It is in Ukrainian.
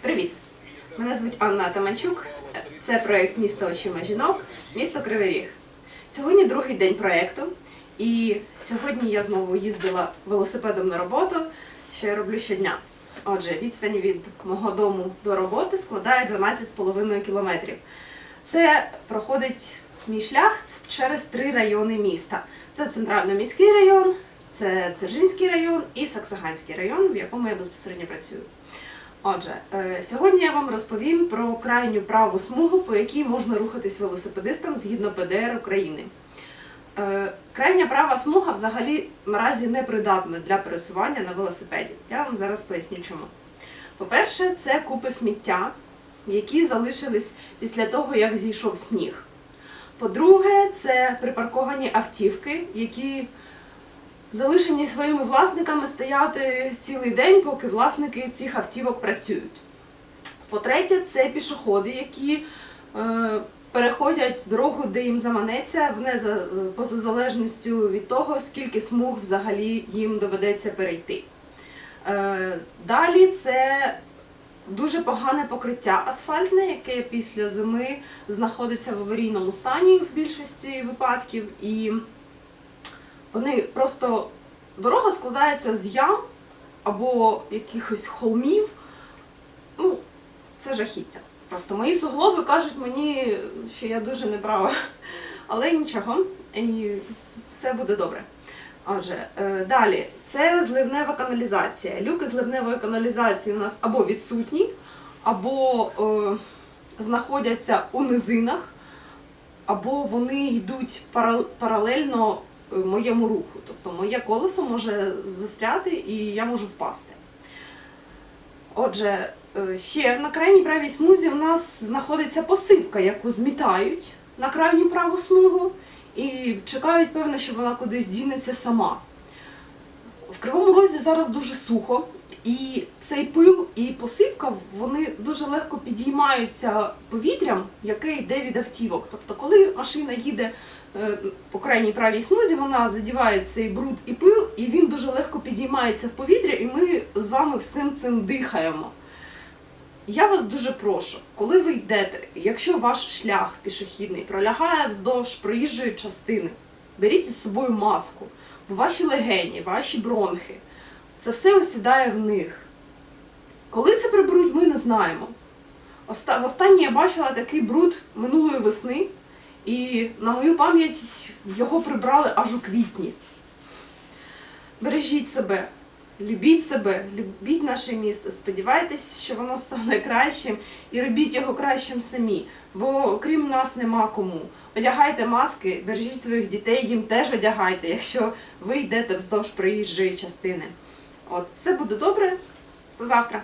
Привіт! Мене звуть Анна Атаманчук. Це проєкт Місто очима жінок, місто Кривий Ріг. Сьогодні другий день проєкту, і сьогодні я знову їздила велосипедом на роботу, що я роблю щодня. Отже, відстань від мого дому до роботи складає 12,5 кілометрів. Це проходить мій шлях через три райони міста: це центрально-міський район, це Дзержинський район і Саксаганський район, в якому я безпосередньо працюю. Отже, е, сьогодні я вам розповім про крайню праву смугу, по якій можна рухатись велосипедистам згідно ПДР України. Е, Крайня права смуга взагалі наразі не придатна для пересування на велосипеді. Я вам зараз поясню чому. По-перше, це купи сміття, які залишились після того, як зійшов сніг. По-друге, це припарковані автівки, які залишені своїми власниками стояти цілий день, поки власники цих автівок працюють. По-третє, це пішоходи, які е, переходять дорогу, де їм заманеться, поза залежністю від того, скільки смуг взагалі їм доведеться перейти. Е, далі це дуже погане покриття асфальтне, яке після зими знаходиться в аварійному стані в більшості випадків. І вони просто дорога складається з ям або якихось холмів. Ну, це жахіття. Просто мої суглоби кажуть мені, що я дуже неправа. Але нічого, і все буде добре. Отже, е, далі, це зливнева каналізація. Люки зливневої каналізації у нас або відсутні, або е, знаходяться у низинах, або вони йдуть паралельно моєму руху. Тобто моє колесо може застряти і я можу впасти. Отже, е, ще на крайній правій смузі в нас знаходиться посипка, яку змітають на крайню праву смугу і чекають, певно, що вона кудись дінеться сама. В Кривому Розі зараз дуже сухо, і цей пил і посипка вони дуже легко підіймаються повітрям, яке йде від автівок. Тобто, коли машина їде е, по крайній правій смузі, вона задіває цей бруд і пил, і він дуже легко підіймається в повітря, і ми з вами всім цим дихаємо. Я вас дуже прошу, коли ви йдете, якщо ваш шлях пішохідний пролягає вздовж проїжджої частини, беріть із собою маску, бо ваші легені, ваші бронхи, це все осідає в них. Коли це приберуть, ми не знаємо. Оста- Востаннє я бачила такий бруд минулої весни, і на мою пам'ять його прибрали аж у квітні. Бережіть себе, любіть себе, любіть наше місто, сподівайтесь, що воно стане кращим і робіть його кращим самі, бо крім нас нема кому. Одягайте маски, бережіть своїх дітей, їм теж одягайте, якщо ви йдете вздовж проїжджої частини. От, все буде добре. До завтра.